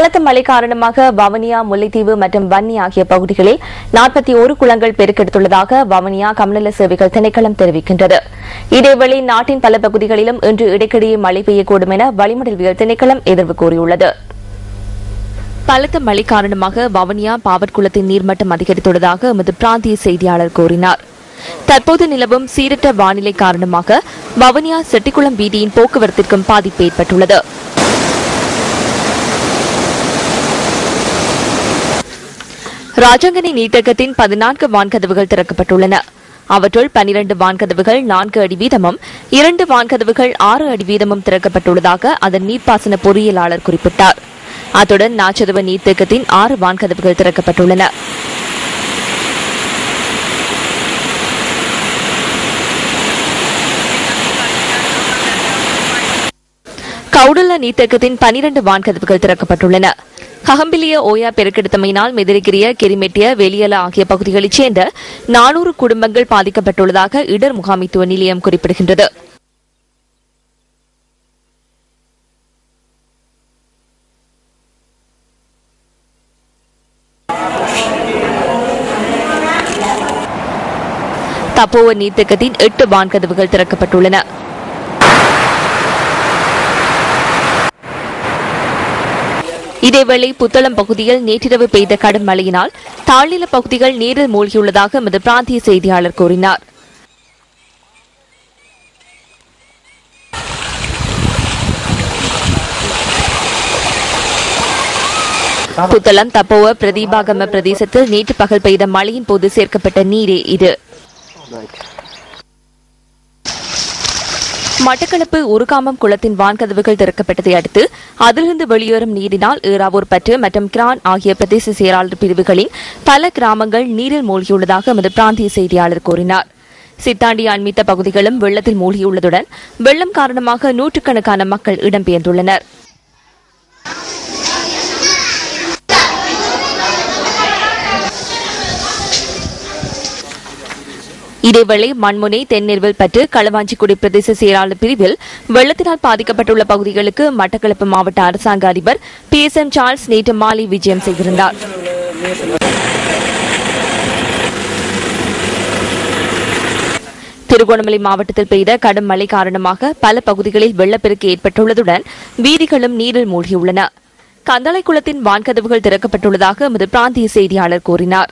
பலத்த மழை காரணமாக வவனியா முல்லைத்தீவு மற்றும் வன்னி ஆகிய பகுதிகளில் நாற்பத்தி ஒரு குளங்கள் பெருக்கெடுத்துள்ளதாக வவனியா கமநல சேவைகள் திணைக்களம் தெரிவிக்கின்றது. இதேவேளை நாட்டின் பல பகுதிகளிலும் இன்று இடைக்கிடையே மழை பெய்யக்கூடும் என வளிமண்டலவியல் திணைக்களம் எதிர்வு கூறியுள்ளது. பலத்த மழை காரணமாக வவனியா பாவற்குளத்தின் நீர்மட்டம் அதிகரித்துள்ளதாக எமது பிராந்திய செய்தியாளர் கூறினார். தற்போது நிலவும் சீரற்ற வானிலை காரணமாக வவனியா செட்டிக்குளம் வீதியின் போக்குவரத்திற்கும் பாதிப்பு ஏற்பட்டுள்ளது. ராஜாங்கனி நீட்டகத்தின் பதினான்கு வான்கதவுகள் திறக்கப்பட்டுள்ளன. அவற்றுள் பனிரண்டு வான்கதவுகள் நான்கு அடி வீதமும் இரண்டு வான்கதவுகள் ஆறு அடி வீதமும் திறக்கப்பட்டுள்ளதாக அதன் நீர்ப்பாசன பொறியியலாளர் குறிப்பிட்டார். அத்துடன் நாச்சதுவ நீர்த்தேக்கத்தின் ஆறு வான்கதவுகள் திறக்கப்பட்டுள்ளன. கவுடல்ல நீர்த்தேக்கத்தின் பனிரண்டு வான்கதவுகள் திறக்கப்பட்டுள்ளன. ஹகம்பிலிய ஓயா பெருக்கெடுத்தமையினால் மெதிரிகிரிய கெரிமெட்டிய வெளியல ஆகிய பகுதிகளைச் சேர்ந்த நானூறு குடும்பங்கள் பாதிக்கப்பட்டுள்ளதாக இடர் முகாமித்துவ நிலையம் குறிப்பிடுகின்றது. தப்போவ நீர்த்தக்கத்தின் எட்டு வான்கதவுகள் திறக்கப்பட்டுள்ளன. இதேவேளை புத்தளம் பகுதியில் நேற்றிரவு பெய்த கடும் மழையினால் தாழ்நில பகுதிகள் நீரில் மூழ்கியுள்ளதாக எமது பிராந்திய செய்தியாளர் கூறினார். புத்தளம் தப்போவ பிரதீபாகம பிரதேசத்தில் நேற்று பகல் பெய்த மழையின் போது சேர்க்கப்பட்ட நீரே இது. மட்டக்களப்பு உருகாமம் குளத்தின் வான்கதவுகள் திறக்கப்பட்டதை அடுத்து அதிலிருந்து வெளியேறும் நீரினால் ஏறாவூர் பற்று மற்றும் கிரான் ஆகிய பிரதேச செயலாளர் பிரிவுகளின் பல கிராமங்கள் நீரில் மூழ்கியுள்ளதாக எமது பிராந்திய செய்தியாளர் கூறினார். சித்தாண்டி அண்மித்த பகுதிகளும் வெள்ளத்தில் மூழ்கியுள்ளதுடன் வெள்ளம் காரணமாக நூற்றுக்கணக்கான மக்கள் இடம்பெயர்ந்துள்ளனர் இதேவேளை மண்முனை தென்னெர்வல் பற்று களவாஞ்சிக்குடி பிரதேச செயலாளர் பிரிவில் வெள்ளத்தினால் பாதிக்கப்பட்டுள்ள பகுதிகளுக்கு மட்டக்களப்பு மாவட்ட அரசாங்க அதிபர் பி எஸ் எம் சார்ல்ஸ் நேற்று மாலை விஜயம் செய்திருந்தார். திருகோணமலை மாவட்டத்தில் பெய்த கடும் மழை காரணமாக பல பகுதிகளில் வெள்ளப்பெருக்கு ஏற்பட்டுள்ளதுடன் வீதிகளும் நீரில் மூழ்கியுள்ளன. கந்தளை குளத்தின் வான்கதவுகள் திறக்கப்பட்டுள்ளதாக எமது பிராந்திய செய்தியாளர் கூறினார்.